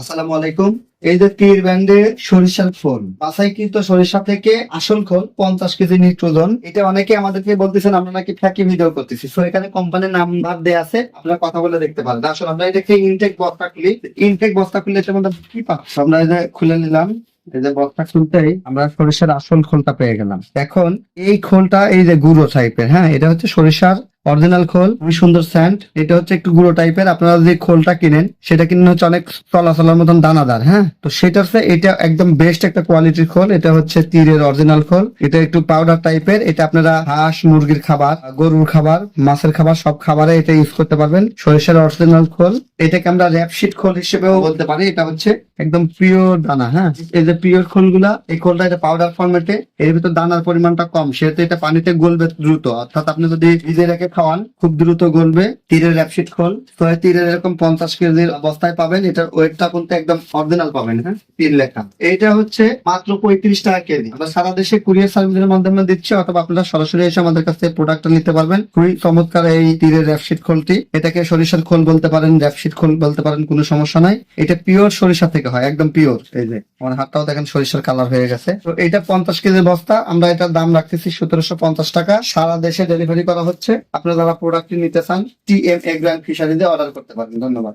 আসসালামু আলাইকুম। এই যে তীর ব্যান্ডে সরিষার খোল। বাসাইকৃত সরিষা থেকে আসল খোল পঞ্চাশ কেজি নিট্রোজন। এটা অনেকে আমাদেরকে বলতেছেন, আমরা নাকি ফ্যাকি ভিডিও করতেছি। তো এখানে কোম্পানির নাম্বার দেয়া আছে, আপনারা কথা বলে দেখতে পারেন। আসলে আমরা এটাকে ইনটেক বস্তা খুলি। ইনটেক বস্তা খুললে এটার মধ্যে কি পাচ্ছি? আমরা যে খুলে নিলাম। এই যে বস্তা খুলতেই আমরা সরিষার আসল খোলটা পেয়ে গেলাম। এখন এই খোলটা এই যে গুঁড়ো টাইপের হ্যাঁ? এটা হচ্ছে সরিষার অরিজিনাল খোল, খুবই সুন্দর স্যান্ড এটা হচ্ছে একটু গুঁড়ো টাইপের আপনারা যে খোলটা কিনেন, সেটা কিনেন হচ্ছে অনেক চলাচলার মতন দানাদার হ্যাঁ? তো সেটার চেয়ে এটা একদম বেস্ট একটা কোয়ালিটির খোল। এটা হচ্ছে তীরের অরিজিনাল খোল। এটা একটু পাউডার টাইপের এটা আপনারা হাঁস, মুরগির খাবার, গরুর খাবার, মাছের খাবার, সব খাবারে এটা ইউজ করতে পারবেন। সরিষার অরিজিনাল খোল। এটাকে আমরা র্যাপশিট খোল হিসেবেও বলতে পারি। এটা হচ্ছে একদম পিওর দানা হ্যাঁ? এই যে পিওর খোলগুলা, এই খোলটা এটা পাউডার ফর্মেটে এর ভিতর দানার পরিমাণটা কম। সেহেতু এটা পানিতে গলবে দ্রুত। অর্থাৎ আপনি যদি ভিজে রেখে খাওয়ান, খুব দ্রুত গলবে, তীরের র্যাপশিট খোল। তো তীরের এরকম পঞ্চাশ কেজির বস্তায় পাবেন, এটার ওয়েটটা কিন্তু একদম অরিজিনাল পাবেন হ্যাঁ? তীর লেখা। এইটা হচ্ছে মাত্র পঁয়ত্রিশ টাকা কেজি। আমরা সারা দেশে কুরিয়ার সার্ভিসের মাধ্যমে দিচ্ছি, অথবা আপনারা সরাসরি এসে আমাদের কাছ প্রোডাক্টটা নিতে পারবেন। খুবই চমৎকার এই তীরের র্যাপশিট খোলটি। এটাকে সরিষার খোল বলতে পারেন র্যাপশিট খোল বলতে পারেন, কোনো সমস্যা নাই। এটা পিওর সরিষা থেকে হয়, একদম পিওর এই যে, আমার হাতটাও দেখেন সরিষার কালার হয়ে গেছে। তো এটা পঞ্চাশ কেজির বস্তা, আমরা এটার দাম রাখতেছি সতেরোশো পঞ্চাশ টাকা। সারা দেশে ডেলিভারি করা হচ্ছে। আপনারা যারা প্রোডাক্টটি নিতে চান টি এম এগ্রান ফিশারিতে অর্ডার করতে পারেন ধন্যবাদ।